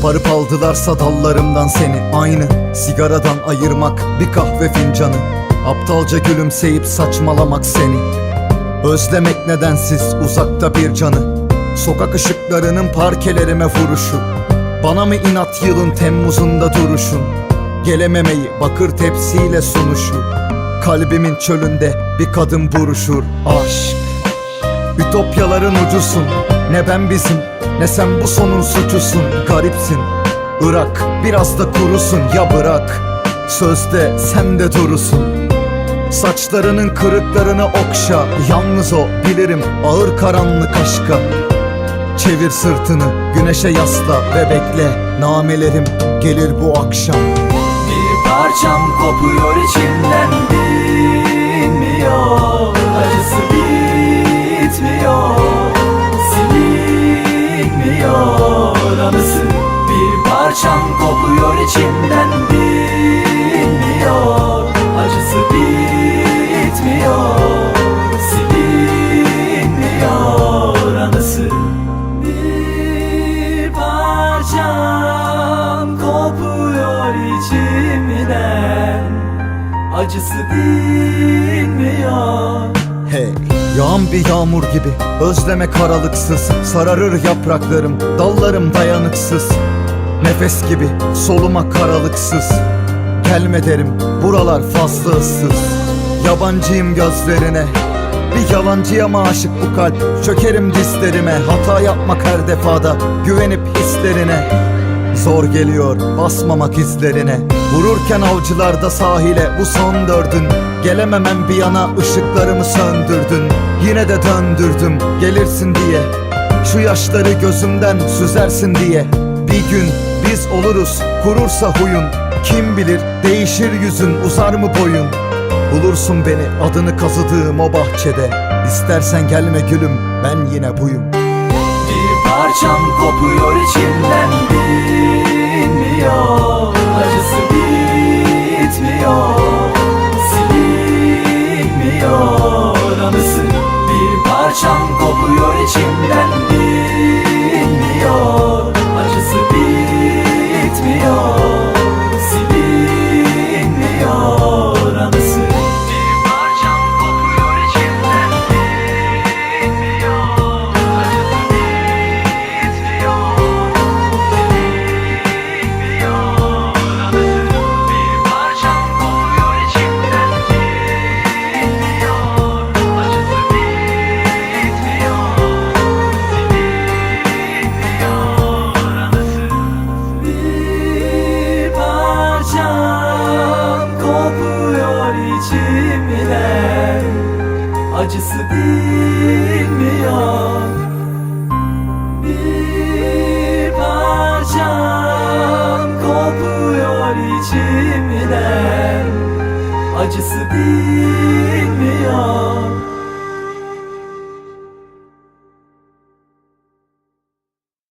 Koparıp aldılarsa dallarımdan seni Aynı sigaradan ayırmak bir kahve fincanı. Aptalca gülümseyip saçmalamak seni. Özlemek nedensiz uzakta bir canı. Sokak ışıklarının parkelerime vuruşu. Bana mı inat yılın Temmuz'unda duruşun? Gelememeyi bakır tepsiyle sunuşu. Kalbimin çölünde bir kadın buruşur. Aşk Ütopyaların ucusun. Ne ben bizim ne sen bu sonun suçusun. Garipsin Irak biraz da kurusun. Ya bırak Sözde sen de durusun. Saçlarının kırıklarını okşa. Yalnız o bilirim ağır karanlık aşka Çevir sırtını güneşe yasla ve bekle. Namelerim gelir bu akşam. Bir parçam kopuyor içimden dinmiyor. Acısı bitmiyor Silinmiyor. Anısı Bir parçam kopuyor içimden dinmiyor içimden. Acısı bilmiyor Hey Yağan bir yağmur gibi Özleme karalıksız. Sararır yapraklarım Dallarım dayanıksız. Nefes gibi soluma karalıksız. Gelme derim buralar fazla ıssız. Yabancıyım gözlerine Bir yalancıya mı aşık bu kalp? Çökerim dizlerime Hata yapmak her defada Güvenip hislerine Zor geliyor basmamak izlerine. Vururken avcılarda sahile bu son dördün. Gelememem bir yana ışıklarımı söndürdün. Yine de döndürdüm gelirsin diye. Şu yaşları gözümden süzersin diye. Bir gün biz oluruz kurursa huyun. Kim bilir değişir yüzün uzar mı boyun? Bulursun beni adını kazıdığım o bahçede. İstersen gelme gülüm ben yine buyum. Bir parçam kopuyor içimden dinmiyor Acısı bilmiyor bir parçam kopuyor içimden. Acısı bir